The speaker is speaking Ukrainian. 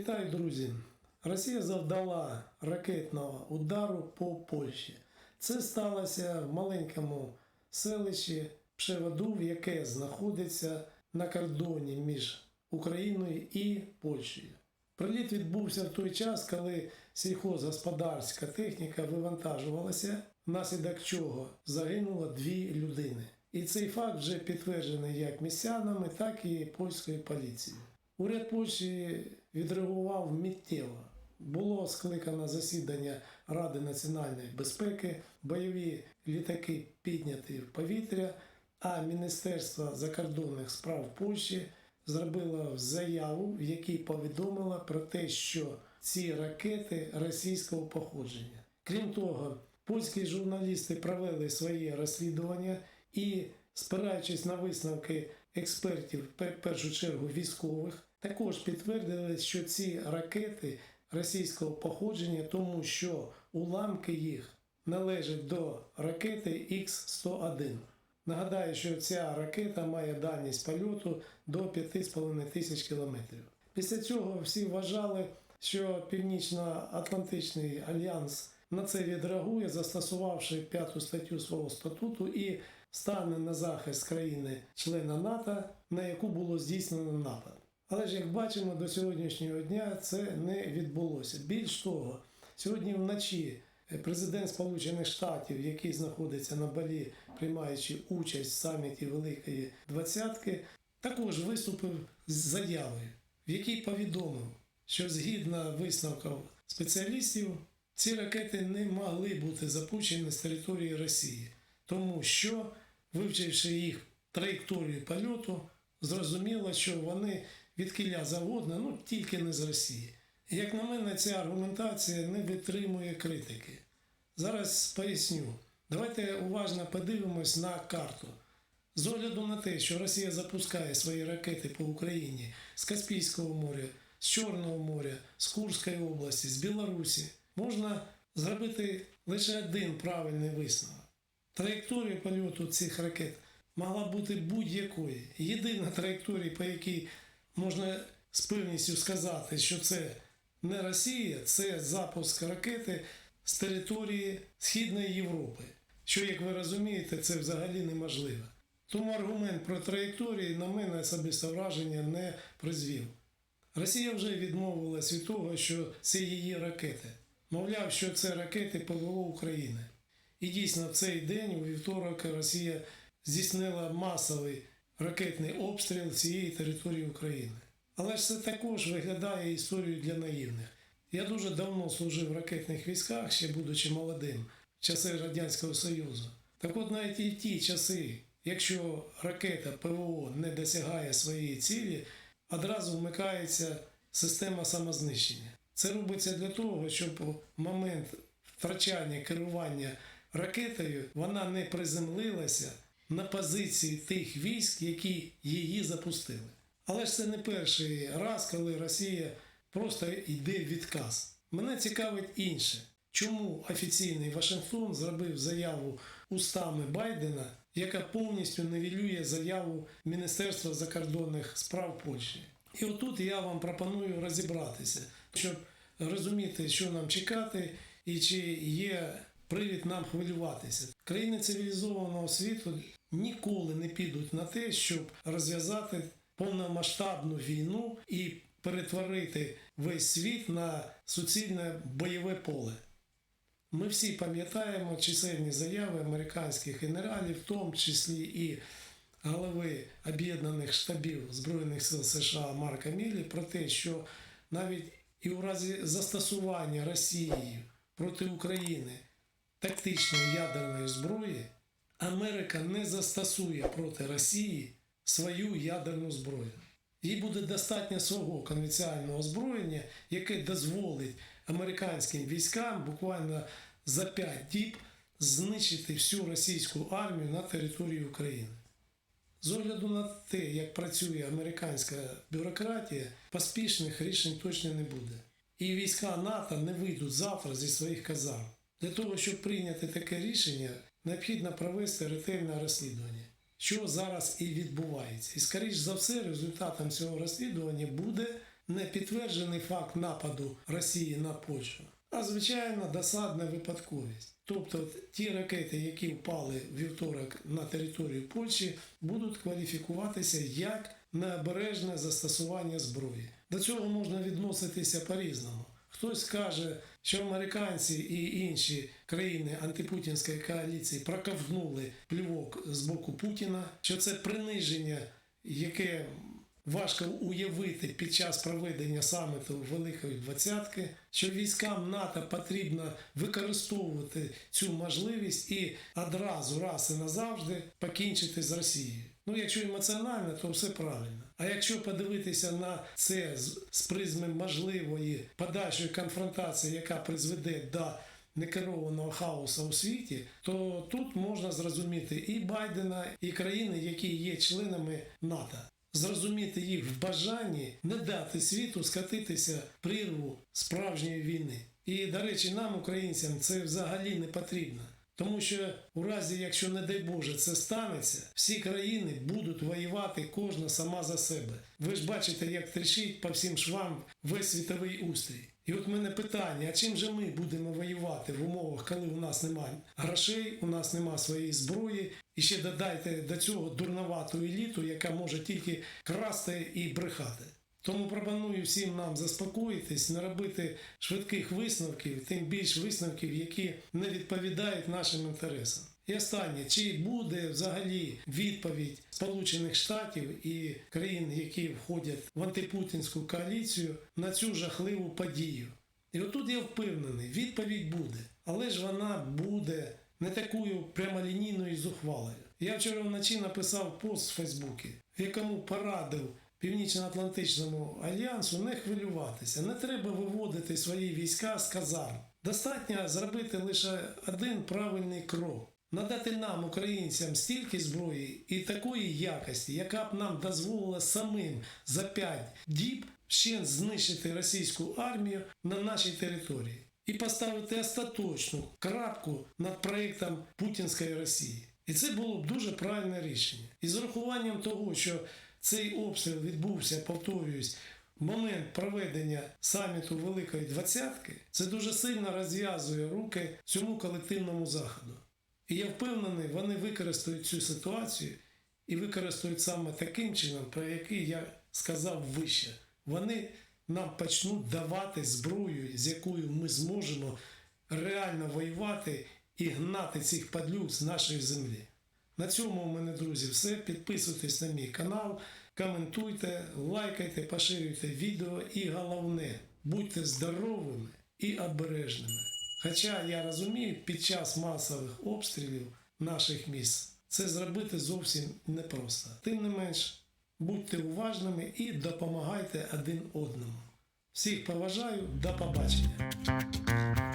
Вітаю, друзі! Росія завдала ракетного удару по Польщі. Це сталося в маленькому селищі Пшеводув, яке знаходиться на кордоні між Україною і Польщею. Приліт відбувся в той час, коли сільхозгосподарська техніка вивантажувалася, внаслідок чого загинуло дві людини. І цей факт вже підтверджений як містянами, так і польською поліцією. Уряд Польщі відреагував миттєво. Було скликано засідання Ради національної безпеки, бойові літаки підняті в повітря, а Міністерство закордонних справ Польщі зробило заяву, в якій повідомило про те, що ці ракети російського походження. Крім того, польські журналісти провели своє розслідування і, спираючись на висновки експертів, в першу чергу військових, також підтвердили, що ці ракети російського походження, тому що уламки їх належать до ракети Х-101. Нагадаю, що ця ракета має дальність польоту до 5,5 тисяч кілометрів. Після цього всі вважали, що Північно-Атлантичний альянс на це відреагує, застосувавши п'яту статтю свого статуту і стане на захист країни-члена НАТО, на яку було здійснено напад. Але ж як бачимо, до сьогоднішнього дня це не відбулося. Більш того, сьогодні вночі президент Сполучених Штатів, який знаходиться на Балі, приймаючи участь в саміті Великої Двадцятки, також виступив з заявою, в якій повідомив, що згідно висновків спеціалістів, ці ракети не могли бути запущені з території Росії, тому що, вивчивши їх траєкторію польоту, зрозуміло, що вони від кіля завгодно, ну тільки не з Росії. Як на мене, ця аргументація не витримує критики. Зараз поясню. Давайте уважно подивимось на карту. З огляду на те, що Росія запускає свої ракети по Україні з Каспійського моря, з Чорного моря, з Курської області, з Білорусі, можна зробити лише один правильний висновок. Траєкторія польоту цих ракет могла бути будь-якою. Єдина траєкторія, по якій можна з певністю сказати, що це не Росія, це запуск ракети з території Східної Європи. Що, як ви розумієте, це взагалі неможливо. Тому аргумент про траєкторії на мене особисте враження не призвів. Росія вже відмовилась від того, що це її ракети. Мовляв, що це ракети ПВО України. І дійсно, в цей день, у вівторок, Росія здійснила масовий ракетний обстріл цієї території України. Але ж це також виглядає історією для наївних. Я дуже давно служив в ракетних військах, ще будучи молодим, в часи Радянського Союзу. Так от навіть і ті часи, якщо ракета ПВО не досягає своєї цілі, одразу вмикається система самознищення. Це робиться для того, щоб в момент втрачання керування ракетою вона не приземлилася на позиції тих військ, які її запустили. Але ж це не перший раз, коли Росія просто йде в відказ. Мене цікавить інше. Чому офіційний Вашингтон зробив заяву устами Байдена, яка повністю невілює заяву Міністерства закордонних справ Польщі? І отут я вам пропоную розібратися, щоб розуміти, що нам чекати, і чи є привід нам хвилюватися. Країни цивілізованого світу ніколи не підуть на те, щоб розв'язати повномасштабну війну і перетворити весь світ на суцільне бойове поле. Ми всі пам'ятаємо чисельні заяви американських генералів, в тому числі і голови Об'єднаних штабів Збройних сил США Марка Мілі, про те, що навіть і у разі застосування Росією проти України тактичної ядерної зброї Америка не застосує проти Росії свою ядерну зброю. Їй буде достатньо свого конвенціонального озброєння, яке дозволить американським військам буквально за 5 діб знищити всю російську армію на території України. З огляду на те, як працює американська бюрократія, поспішних рішень точно не буде. І війська НАТО не вийдуть завтра зі своїх казарм. Для того, щоб прийняти таке рішення, необхідно провести ретельне розслідування, що зараз і відбувається. І, скоріш за все, результатом цього розслідування буде не підтверджений факт нападу Росії на Польщу, а звичайно досадна випадковість. Тобто ті ракети, які впали вівторок на територію Польщі, будуть кваліфікуватися як необережне застосування зброї. До цього можна відноситися по-різному. Хтось каже, що американці і інші країни антипутінської коаліції проковтнули плювок з боку Путіна, що це приниження, яке важко уявити під час проведення саміту Великої Двадцятки, що військам НАТО потрібно використовувати цю можливість і одразу раз і назавжди покінчити з Росією. Ну, якщо емоціонально, то все правильно. А якщо подивитися на це з, призми можливої подальшої конфронтації, яка призведе до некерованого хаосу у світі, то тут можна зрозуміти і Байдена, і країни, які є членами НАТО. Зрозуміти їх в бажанні не дати світу скатитися в прірву справжньої війни. І, до речі, нам, українцям, це взагалі не потрібно. Тому що у разі, якщо не дай Боже, це станеться, всі країни будуть воювати кожна сама за себе. Ви ж бачите, як трішить по всім швам весь світовий устрій. І от мене питання: а чим же ми будемо воювати в умовах, коли у нас немає грошей, у нас немає своєї зброї, і ще додайте до цього дурновату еліту, яка може тільки красти і брехати. Тому пропоную всім нам заспокоїтись, не робити швидких висновків, тим більш висновків, які не відповідають нашим інтересам. І останнє, чи буде взагалі відповідь Сполучених Штатів і країн, які входять в антипутінську коаліцію, на цю жахливу подію? І отут я впевнений, відповідь буде, але ж вона буде не такою прямолінійною зухвалою. Я вчора вночі написав пост в Фейсбуці, в якому порадив Північно-Атлантичному альянсу не хвилюватися. Не треба виводити свої війська з казарм. Достатньо зробити лише один правильний крок. Надати нам, українцям, стільки зброї і такої якості, яка б нам дозволила самим за 5 діб ще знищити російську армію на нашій території і поставити остаточну крапку над проєктом Путінської Росії. І це було б дуже правильне рішення. І з урахуванням того, що цей обстріл відбувся, повторююсь, момент проведення саміту Великої Двадцятки, це дуже сильно розв'язує руки цьому колективному заходу. І я впевнений, вони використають цю ситуацію і використають саме таким чином, про який я сказав вище. Вони нам почнуть давати зброю, з якою ми зможемо реально воювати і гнати цих падлюк з нашої землі. На цьому у мене, друзі, все. Підписуйтесь на мій канал, коментуйте, лайкайте, поширюйте відео і головне, будьте здоровими і обережними. Хоча я розумію, під час масових обстрілів наших міст це зробити зовсім непросто. Тим не менш, будьте уважними і допомагайте один одному. Всіх поважаю, до побачення!